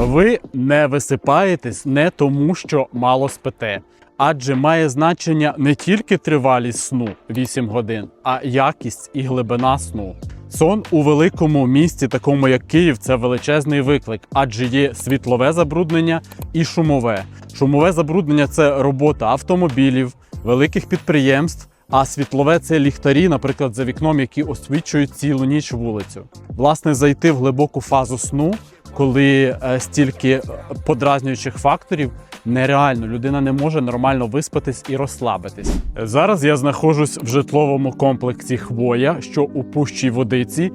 Ви не висипаєтесь не тому, що мало спите, адже має значення не тільки тривалість сну 8 годин, а якість і глибина сну. Сон у великому місті, такому як Київ, це величезний виклик, адже є світлове забруднення і шумове. Шумове забруднення це робота автомобілів, великих підприємств. А світлове це ліхтарі, наприклад, за вікном, які освічують цілу ніч вулицю. Власне, зайти в глибоку фазу сну, коли е, стільки подразнюючих факторів, нереально. Людина не може нормально виспатись і розслабитись. Зараз я знаходжусь в житловому комплексі Хвоя, що у пущій водиці.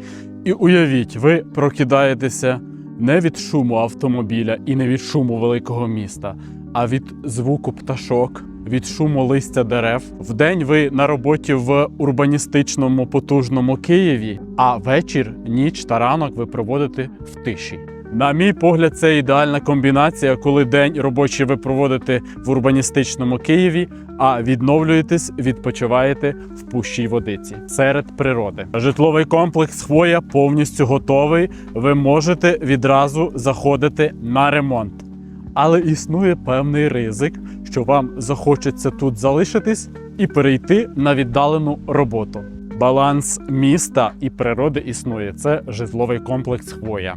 І уявіть, ви прокидаєтеся не від шуму автомобіля і не від шуму великого міста, а від звуку пташок, від шуму листя дерев. Вдень ви на роботі в урбаністичному потужному Києві, а вечір, ніч та ранок ви проводите в тиші. На мій погляд, це ідеальна комбінація, коли день робочий ви проводите в урбаністичному Києві, а відновлюєтесь, відпочиваєте в пущій водиці серед природи. Житловий комплекс Хвоя повністю готовий. Ви можете відразу заходити на ремонт. Але існує певний ризик, що вам захочеться тут залишитись і перейти на віддалену роботу. Баланс міста і природи існує. Це житловий комплекс Хвоя.